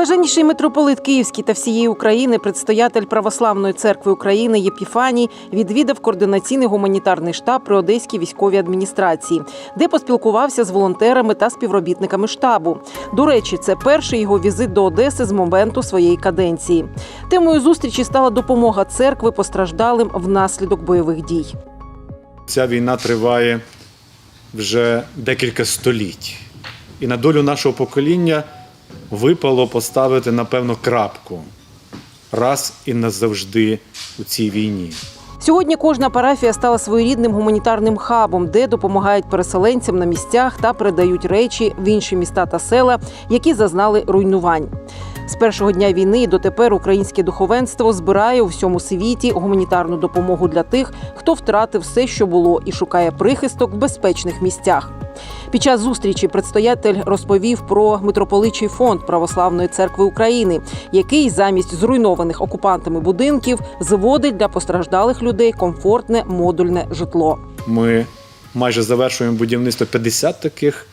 Блаженніший митрополит Київський та всієї України, предстоятель Православної церкви України Єпіфаній відвідав координаційний гуманітарний штаб при Одеській військовій адміністрації, де поспілкувався з волонтерами та співробітниками штабу. До речі, це перший його візит до Одеси з моменту своєї каденції. Темою зустрічі стала допомога церкви постраждалим внаслідок бойових дій. Ця війна триває вже декілька століть. І на долю нашого покоління випало поставити, напевно, крапку раз і назавжди у цій війні. Сьогодні кожна парафія стала своєрідним гуманітарним хабом, де допомагають переселенцям на місцях та передають речі в інші міста та села, які зазнали руйнувань. З першого дня війни дотепер українське духовенство збирає у всьому світі гуманітарну допомогу для тих, хто втратив все, що було, і шукає прихисток в безпечних місцях. Під час зустрічі предстоятель розповів про митрополичий фонд Православної церкви України, який замість зруйнованих окупантами будинків зводить для постраждалих людей комфортне модульне житло. Ми майже завершуємо будівництво 50 таких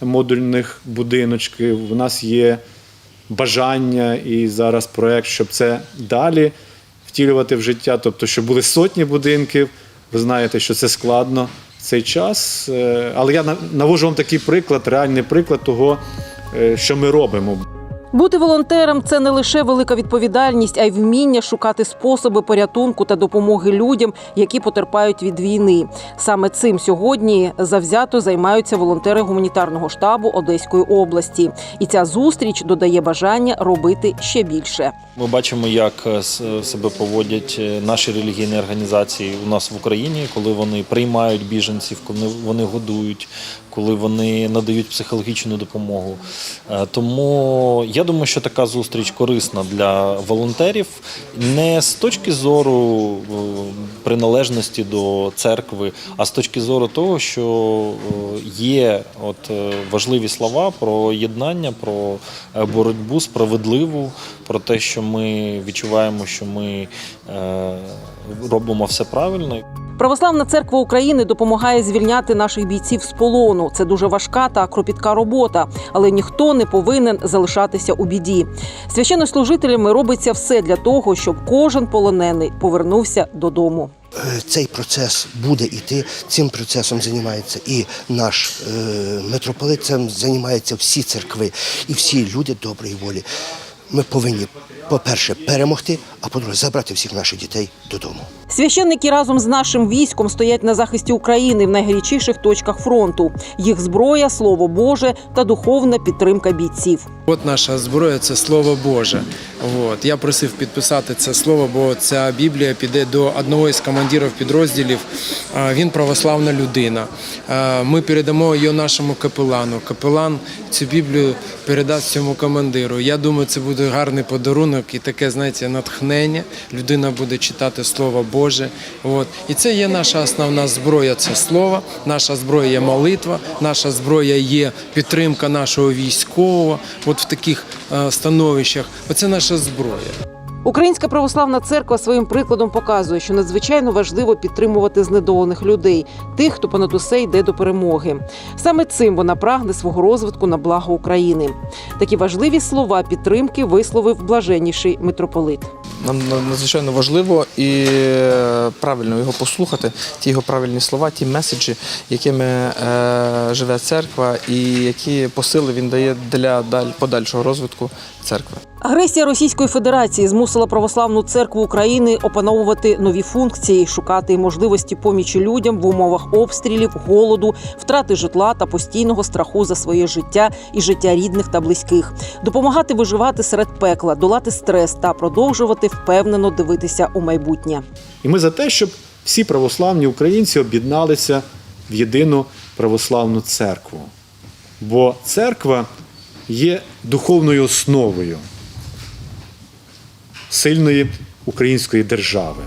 модульних будиночків. У нас є бажання і зараз проєкт, щоб це далі втілювати в життя, тобто, щоб були сотні будинків. Ви знаєте, що це складно цей час. Е, Але я на- навожу вам такий приклад, реальний приклад того, е, що ми робимо. Бути волонтером це не лише велика відповідальність, а й вміння шукати способи порятунку та допомоги людям, які потерпають від війни. Саме цим сьогодні завзято займаються волонтери гуманітарного штабу Одеської області. І ця зустріч додає бажання робити ще більше. Ми бачимо, як е, себе поводять е, наші релігійні організації у нас в Україні, коли вони приймають біженців, коли вони годують, коли вони надають психологічну допомогу. Е, Тому я думаю, що така зустріч корисна для волонтерів не з точки зору е, приналежності до церкви, а з точки зору того, що е, є от важливі слова про єднання, про боротьбу справедливу, про те, що ми відчуваємо, що ми робимо все правильно. Православна церква України допомагає звільняти наших бійців з полону. Це дуже важка та кропітка робота, але ніхто не повинен залишатися у біді. Священнослужителями робиться все для того, щоб кожен полонений повернувся додому. Е, Цей процес буде йти, цим процесом займається і наш е, митрополит, цим займаються всі церкви і всі люди доброї волі. Ми повинні, по-перше, перемогти, а по-друге, забрати всіх наших дітей додому. Священники разом з нашим військом стоять на захисті України в найгарячіших точках фронту. Їх зброя, слово Боже та духовна підтримка бійців. От наша зброя це слово Боже. От. Я просив підписати це слово, бо ця Біблія піде до одного із командирів підрозділів. Він православна людина. Ми передамо її нашому капелану. Капелан цю Біблію передасть цьому командиру. Я думаю, це буде гарний подарунок і таке, знаєте, натхнення. Людина буде читати Слово Боже. От. І це є наша основна зброя. Це слово. Наша зброя є молитва, наша зброя є підтримка нашого військового. От в таких е, становищах. Оце наша зброя. Українська православна церква своїм прикладом показує, що надзвичайно важливо підтримувати знедолених людей, тих, хто понад усе йде до перемоги. Саме цим вона прагне свого розвитку на благо України. Такі важливі слова підтримки висловив блаженніший митрополит. Нам надзвичайно важливо і е, правильно його послухати, ті його правильні слова, ті меседжі, якими е, живе церква, і які посили він дає для даль- подальшого розвитку церкви. Агресія Російської Федерації змусила православну церкву України опановувати нові функції, шукати можливості помічі людям в умовах обстрілів, голоду, втрати житла та постійного страху за своє життя і життя рідних та близьких, допомагати виживати серед пекла, долати стрес та продовжувати впевнено дивитися у майбутнє. І ми за те, щоб всі православні українці об'єдналися в єдину православну церкву. Бо церква є духовною основою сильної української держави.